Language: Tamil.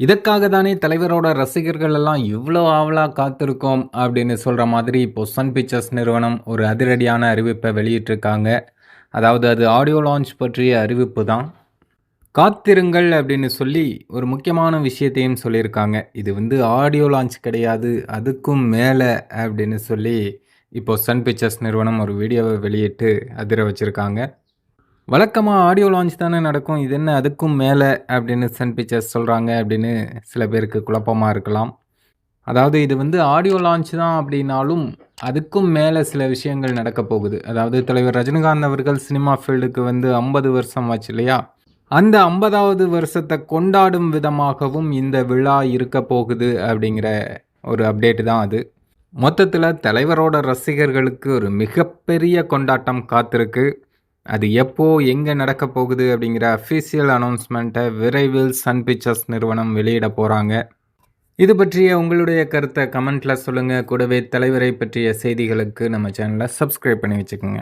இதற்காக தானே தலைவரோட ரசிகர்கள் எல்லாம் இவ்வளோ ஆவலாக காத்திருக்கோம் அப்படின்னு சொல்கிற மாதிரி இப்போ சன் பிக்சர்ஸ் நிறுவனம் ஒரு அதிரடியான அறிவிப்பை வெளியிட்டிருக்காங்க. அதாவது அது ஆடியோ லான்ச் பற்றிய அறிவிப்பு தான். காத்திருங்கள் அப்படின்னு சொல்லி ஒரு முக்கியமான விஷயத்தையும் சொல்லியிருக்காங்க. இது வந்து ஆடியோ லான்ச் கிடையாது அதுக்கும் மேலே அப்படின்னு சொல்லி இப்போது சன் பிக்சர்ஸ் நிறுவனம் ஒரு வீடியோவை வெளியிட்டு அதிர வச்சுருக்காங்க. வழக்கமாக ஆடியோ லான்ச் தானே நடக்கும். இது என்ன அதுக்கும் மேலே அப்படின்னு சன் பிக்சர்ஸ் சொல்கிறாங்க அப்படின்னு சில பேருக்கு குழப்பமாக இருக்கலாம். அதாவது இது வந்து ஆடியோ லான்ச் தான் அப்படின்னாலும் அதுக்கும் மேலே சில விஷயங்கள் நடக்க போகுது. அதாவது தலைவர் ரஜினிகாந்த் அவர்கள் சினிமா ஃபீல்டுக்கு வந்து ஐம்பது வருஷம் ஆச்சு இல்லையா? அந்த ஐம்பதாவது வருஷத்தை கொண்டாடும் விதமாகவும் இந்த விழா இருக்க போகுது அப்படிங்கிற ஒரு அப்டேட் தான் அது. மொத்தத்தில் தலைவரோட ரசிகர்களுக்கு ஒரு மிகப்பெரிய கொண்டாட்டம் காத்திருக்கு. அது எப்போ எங்கே நடக்க போகுது அப்படிங்கிற அஃபீஷியல் அனௌன்ஸ்மெண்ட்டை விரைவில் சன் பிக்சர்ஸ் நிறுவனம் வெளியிட போகிறாங்க இது பற்றிய உங்களுடைய கருத்தை கமெண்ட்டில் சொல்லுங்கள் கூடவே தலைவரை பற்றிய செய்திகளுக்கு நம்ம சேனலை சப்ஸ்கிரைப் பண்ணி வச்சுக்கோங்க.